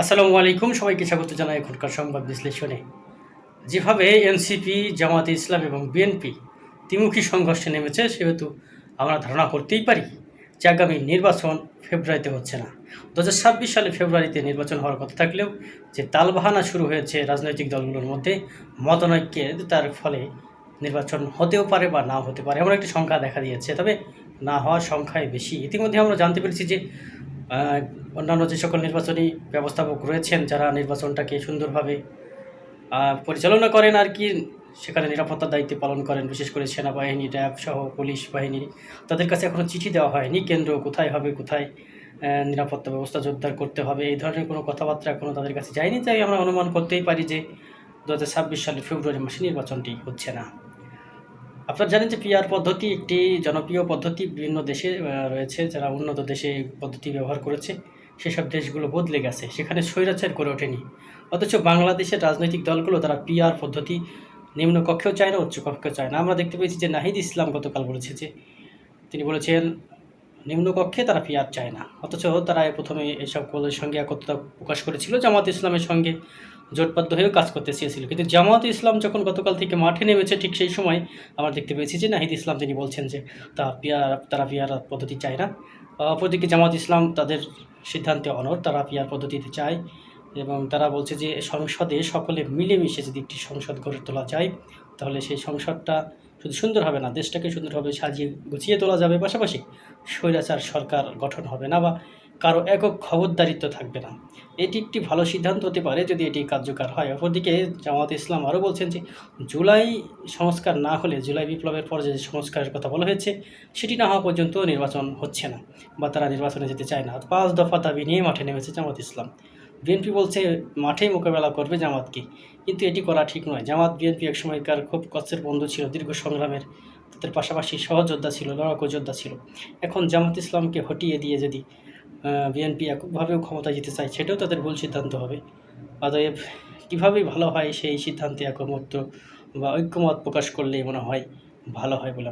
আসসালামু আলাইকুম। সবাইকে স্বাগত জানাই এখনকার সংবাদ বিশ্লেষণে। যেভাবে এনসিপি জামাতে ইসলাম এবং বিএনপি ত্রিমুখী সংঘর্ষে নেমেছে, সেহেতু আমরা ধারণা করতেই পারি যে আগামী নির্বাচন ফেব্রুয়ারিতে হচ্ছে না। দু হাজার ছাব্বিশ সালে ফেব্রুয়ারিতে নির্বাচন হওয়ার কথা থাকলেও যে তালবাহানা শুরু হয়েছে রাজনৈতিক দলগুলোর মধ্যে, মতনৈক্যে তার ফলে নির্বাচন হতেও পারে বা নাও হতে পারে, এমন একটি সংখ্যা দেখা দিয়েছে। তবে না হওয়ার সংখ্যাই বেশি। ইতিমধ্যে আমরা জানতে পেরেছি যে অন্যান্য যে সকল নির্বাচনী ব্যবস্থাপক রয়েছেন, যারা নির্বাচনটাকে সুন্দরভাবে পরিচালনা করেন আর কি, সেখানে নিরাপত্তার দায়িত্ব পালন করেন, বিশেষ করে সেনাবাহিনী, র্যাব সহ পুলিশ বাহিনী। তাদের কাছে এখনও চিঠি দেওয়া হয়নি, কেন্দ্র কোথায় হবে, কোথায় নিরাপত্তা ব্যবস্থা জোরদার করতে হবে, এই ধরনের কোনো কথাবার্তা এখনও তাদের কাছে যায়নি, তাই আমরা অনুমান করতেই পারি যে দু হাজার ছাব্বিশ সালের ফেব্রুয়ারি মাসে নির্বাচনটি হচ্ছে না। আপনারা জানেন যে পিআর পদ্ধতি একটি জনপ্রিয় পদ্ধতি। বিভিন্ন দেশে রয়েছে যারা উন্নত দেশে এই পদ্ধতি ব্যবহার করেছে। সেসব দেশগুলো বদলে গেছে। সেখানে স্বৈরাচার করে ওঠেনি। অথচ বাংলাদেশের রাজনৈতিক দলগুলো তারা পিআর পদ্ধতি নিম্ন কক্ষেও চায় না, উচ্চ কক্ষেও চায় না। আমরা দেখতে পেয়েছি যে নাহিদ ইসলাম গতকাল বলেছে যে, তিনি বলেছেন নিম্নকক্ষে তারা পিআর চায় না। অথচ তারা প্রথমে এসব কলের সঙ্গে একত্রতা প্রকাশ করেছিল জামাত ইসলামের সঙ্গে। জোটবদ্ধ হয়েও কাজ করতে চেয়েছিল। কিন্তু জামাত ইসলাম যখন গতকাল থেকে মাঠে নেমেছে, ঠিক সেই সময় আমরা দেখতে পেয়েছি যে নাহিদ ইসলাম তিনি বলছেন যে তা পিয়ার, তারা পিয়ার পদ্ধতি চায় না। অপরদিকে জামাত ইসলাম তাদের সিদ্ধান্তে অনর তারা পিয়ার পদ্ধতিতে চায় এবং তারা বলছে যে সংসদে সকলে মিলেমিশে যদি একটি সংসদ গড়ে তোলা যায়, তাহলে সেই সংসদটা শুধু সুন্দর হবে না, দেশটাকে সুন্দরভাবে সাজিয়ে গুছিয়ে তোলা যাবে। পাশাপাশি স্বৈরাচার সরকার গঠন হবে না বা কারও একক খবরদারিত্ব থাকবে না। এটি একটি ভালো সিদ্ধান্ত হতে পারে যদি এটি কার্যকর হয়। অপরদিকে জামাত ইসলাম আরও বলছেন যে, জুলাই সংস্কার না হলে, জুলাই বিপ্লবের পর যে সংস্কারের কথা বলা হয়েছে, সেটি না হওয়া পর্যন্ত নির্বাচন হচ্ছে না বা তারা নির্বাচনে যেতে চায় না। পাঁচ দফা দাবি নিয়ে মাঠে নেমেছে জামাত ইসলাম। বিএনপি বলছে মাঠেই মোকাবেলা করবে জামাতকে কিন্তু এটি করা ঠিক নয়। জামাত, বিএনপি এক সময়কার খুব কষ্টের বন্ধু ছিল, দীর্ঘ সংগ্রামের তাদের পাশাপাশি সহযোদ্ধা ছিল, লড়াকু যোদ্ধা ছিল। এখন জামাত ইসলামকে হটিয়ে দিয়ে যদি বিএনপি এককভাবেও ক্ষমতা যেতে চায়, সেটাও তাদের ভুল সিদ্ধান্ত হবে। অতএব কীভাবে ভালো হয় সেই সিদ্ধান্তে একমত বা ঐক্যমত প্রকাশ করলেই মনে হয় ভালো হয় বলে